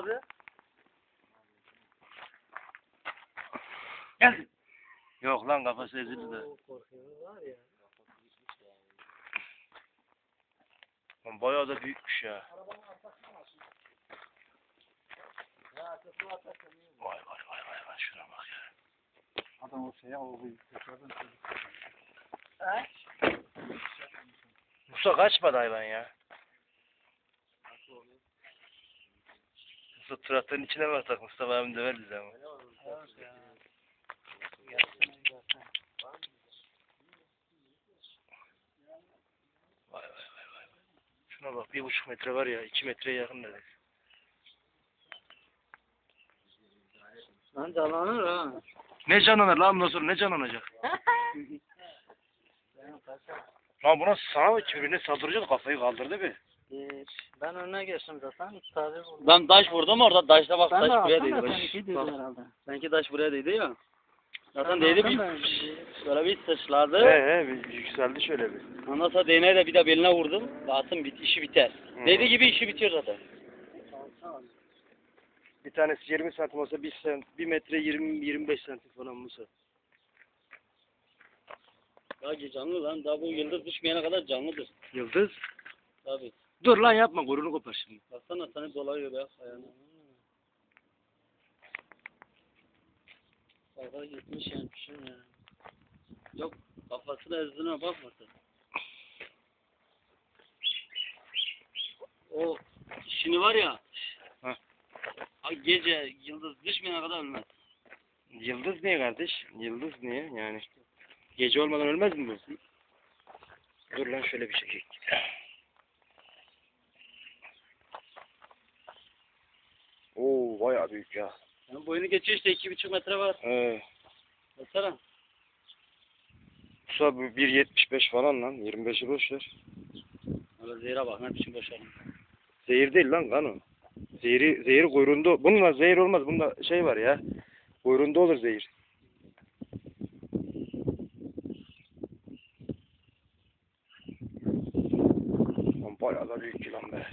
abi? Gel. Yok lan kafası ezildi de. Oo, korkuyor var ya. Lan Bayağı da büyükmüş ya. Vay vay vay vay vay şuna bak ya. Adam o şeye o tekrardan Musa kaçmadı hayvan ya. Traktörün içine mi atak? Mustafa abim döver bizi ama. Vay vay vay vay. Şuna bak bir buçuk metre var ya. iki metreye yakın neredeyse. Lan canlanır ha. Ne canlanır lan bundan sonra ne canlanacak? Lan buna sana bak birbirine saldıracak kafayı kaldırdı bir. Ben önüne geçtim zaten. Tabi vurdum. Ben taş vurdum orada taşta bak Sen de taş buraya değdi. seninki Bak, dedi bak. herhalde. Sanki taş buraya değdi ya. Zaten Sen değdi bir alsana. böyle bir. He he bir yükseldi şöyle bir. Ondan sonra değneği de bir de beline vurdum. Dağıtım bit, işi biter. Hı. Dediği gibi işi bitiyor zaten. Bir tanesi 20 santim olsa 1 sent, 1 metre 20 25 santim falan Musa. Ya canlı lan. Daha bu yıldız düşmeyene kadar canlıdır. Yıldız. Tabii. Dur lan yapma gururunu kopar şimdi. Baksana seni dolayıyor be ayağına. Baba gitmiş yemişim ya. Yok kafasına ezdiğine bakmasın. O işini var ya. Ha, Gece yıldız düşmeyene kadar ölmez. Yıldız niye kardeş? Yıldız niye yani? Gece olmadan ölmez mi bu? Dur lan şöyle bir şey. Oo bayağı büyük ya. Yani boyunu geçiyor işte iki buçuk metre var. Ee, Baksana. Musa bu 1.75 falan lan. 25'i boş ver. Öyle zehre bak ne biçim boşalım. Zehir değil lan kan o. Zehri, zehri kuyruğunda. Bununla zehir olmaz. Bunda şey var ya. Kuyruğunda olur zehir. Bayağı da büyük ki lan be.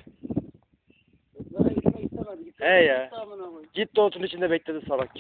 He ya. Tamam, Gitti otun içinde bekledi salak.